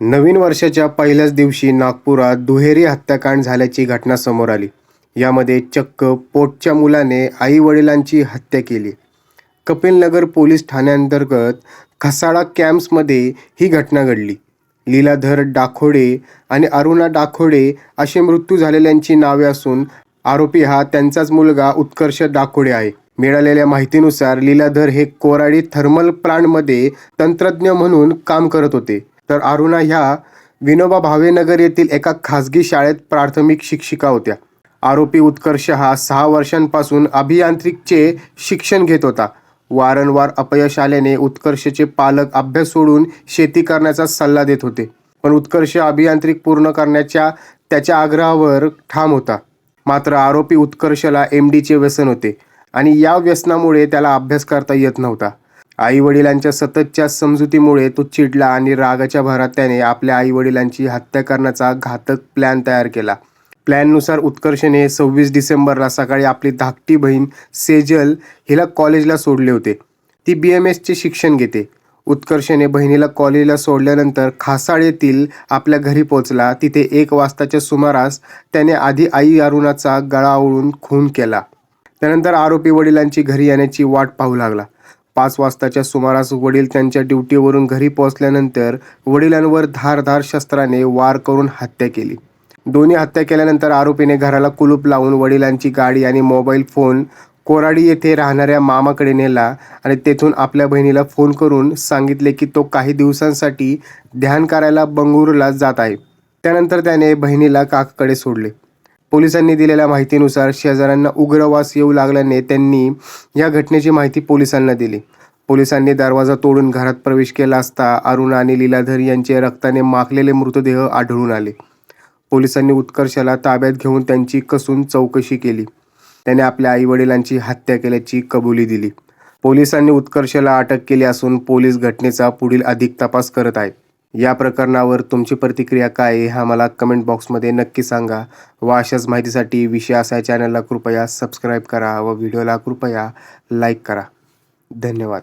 नवीन वर्षाच्या पहिल्याच दिवशी नागपुरात दुहेरी हत्याकांड झाल्याची घटना समोर आली. यामध्ये चक्क पोटच्या मुलाने आई वडिलांची हत्या केली. कपिलनगर पोलीस ठाण्याअंतर्गत खसाळा कॅम्प्समध्ये ही घटना घडली. लीलाधर डाखोडे आणि अरुणा डाखोडे असे मृत्यू झालेल्यांची नावे असून आरोपी हा त्यांचाच मुलगा उत्कर्ष डाखोडे आहे. मिळालेल्या माहितीनुसार लीलाधर हे कोराडी थर्मल प्लांटमध्ये तंत्रज्ञ म्हणून काम करत होते. तर अरुणा ह्या विनोबा भावेनगर येथील एका खासगी शाळेत प्राथमिक शिक्षिका होत्या. आरोपी उत्कर्ष हा सहा वर्षांपासून अभियांत्रिकचे शिक्षण घेत होता. वारंवार अपयश आल्याने उत्कर्षचे पालक अभ्यास सोडून शेती करण्याचा सल्ला देत होते. पण उत्कर्ष अभियांत्रिक पूर्ण करण्याच्या त्याच्या आग्रहावर ठाम होता. मात्र आरोपी उत्कर्षला एम डीचे व्यसन होते आणि या व्यसनामुळे त्याला अभ्यास करता येत नव्हता. आई वडिलांच्या सततच्या समजुतीमुळे तो चिडला आणि रागाच्या भरात त्याने आपल्या आई वडिलांची हत्या करण्याचा घातक प्लॅन तयार केला. प्लॅननुसार उत्कर्षने सव्वीस डिसेंबरला सकाळी आपली धाकटी बहीण सेजल हिला कॉलेजला सोडले होते. ती बी एम एसचे शिक्षण घेते. उत्कर्षने बहिणीला कॉलेजला सोडल्यानंतर खासाळ येथील आपल्या घरी पोहोचला. तिथे एक वाजताच्या सुमारास त्याने आधी आई अरुणाचा गळा आवळून खून केला. त्यानंतर आरोपी वडिलांची घरी येण्याची वाट पाहू लागला. पाच वाजताच्या सुमारास वडील त्यांच्या ड्युटीवरून घरी पोहोचल्यानंतर वडिलांवर धारधार शस्त्राने वार करून हत्या केली. दोन्ही हत्या केल्यानंतर आरोपीने घराला कुलूप लावून वडिलांची गाडी आणि मोबाईल फोन कोराडी येथे राहणाऱ्या मामाकडे नेला आणि तेथून आपल्या बहिणीला फोन करून सांगितले की तो काही दिवसांसाठी ध्यान करायला बंगळुरूला जात आहे. त्यानंतर त्याने बहिणीला काकाकडे सोडले. पोलिसांनी दिलेल्या माहितीनुसार शेजाऱ्यांना उग्रवास येऊ लागल्याने त्यांनी या घटनेची माहिती पोलिसांना दिली. पोलिसांनी दरवाजा तोडून घरात प्रवेश केला असता अरुणा आणि लीलाधर यांचे रक्ताने माखलेले मृतदेह आढळून आले. पोलिसांनी उत्कर्षाला ताब्यात घेऊन त्यांची कसून चौकशी केली. त्याने आपल्या आईवडिलांची हत्या केल्याची कबुली दिली. पोलिसांनी उत्कर्षाला अटक केली असून पोलीस घटनेचा पुढील अधिक तपास करत आहेत. या प्रकरणावर तुमची प्रतिक्रिया काय आहे हा मला कमेंट बॉक्समध्ये नक्की सांगा. व अशाच माहितीसाठी विषय असा या चॅनलला कृपया सबस्क्राईब करा व व्हिडिओला कृपया लाईक करा. धन्यवाद.